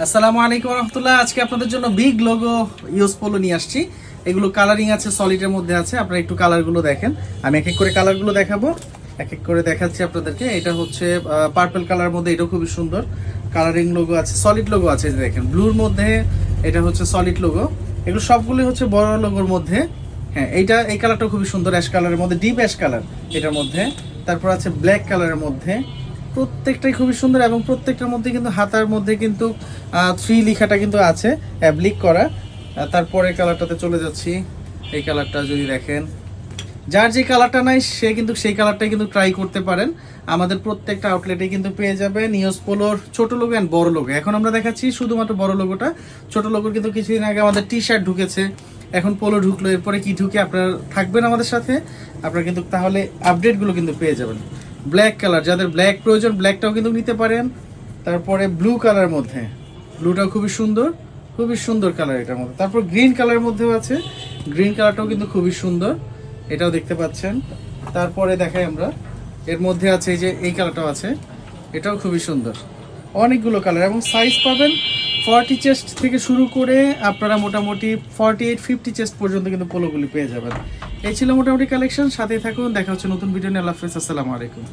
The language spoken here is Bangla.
আসসালামু আলাইকুম রহমতুল্লাহ। আজকে আপনাদের জন্য বিগ লোগো ইউজ পোলো নিয়ে আসছি। এগুলো কালারিং আছে সলিডের মধ্যে আছে। আপনারা একটু কালারগুলো দেখেন। আমি এক এক করে কালারগুলো দেখাবো। এক এক করে দেখাচ্ছি আপনাদেরকে। এটা হচ্ছে পার্পল কালার মধ্যে। এটাও খুবই সুন্দর। কালারিং লোগো আছে সলিড লোগো আছে দেখেন। ব্লুর মধ্যে এটা হচ্ছে সলিড লোগো এগুলো সবগুলি হচ্ছে বড় লোগোর মধ্যে। হ্যাঁ এইটা, এই কালারটা খুবই সুন্দর অ্যাশ কালারের মধ্যে। ডিপ অ্যাশ কালার এটার মধ্যে। তারপর আছে ব্ল্যাক কালারের মধ্যে। প্রত্যেকটাই খুবই সুন্দর এবং প্রত্যেকটার মধ্যে কিন্তু হাতার মধ্যে কিন্তু থ্রি লিখাটা কিন্তু আছে অ্যাব্লিক করা। তারপরে কালারটাতে চলে যাচ্ছি। এই কালারটা যদি দেখেন। যার যে কালারটা নাই, সে কিন্তু, সেই কালারটাই কিন্তু ট্রাই করতে পারেন। আমাদের প্রত্যেকটা আউটলেটে কিন্তু পেয়ে যাবেন নিউজ পোলোর ছোট লোগো অ্যান্ড বড় লোগো এখন আমরা দেখাচ্ছি শুধুমাত্র বড় লোগোটা ছোট লোগোর কিন্তু কিছুদিন আগে আমাদের টি শার্ট ঢুকেছে। এখন পোলো ঢুকলো, এরপরে কি ঢুকে আপনারা থাকবেন আমাদের সাথে। আপনারা কিন্তু তাহলে আপডেটগুলো কিন্তু পেয়ে যাবেন। ব্ল্যাক কালার যাদের ব্ল্যাক প্রয়োজন ব্ল্যাকটাও কিন্তু নিতে পারেন। তারপরে ব্লু কালার মধ্যে। ব্লুটাও খুবই সুন্দর খুবই সুন্দর কালার এটার মধ্যে। তারপর গ্রিন কালারের মধ্যেও আছে। গ্রিন কালারটাও কিন্তু খুবই সুন্দর, এটাও দেখতে পাচ্ছেন। তারপরে দেখাই আমরা। এর মধ্যে আছে এই যে, এই কালারটাও আছে। এটাও খুবই সুন্দর। অনেকগুলো কালার এবং সাইজ পাবেন। ফর্টি চেস্ট থেকে শুরু করে আপনারা মোটামুটি ফর্টি এইট ফিফটি চেস্ট পর্যন্ত কিন্তু পোলোগুলি পেয়ে যাবেন। এই ছিল মোটামুটি কালেকশন সাথেই থাকুন, দেখা হচ্ছে নতুন ভিডিও নিয়ে। আল্লাহ হাফিজ, আসসালামু আলাইকুম।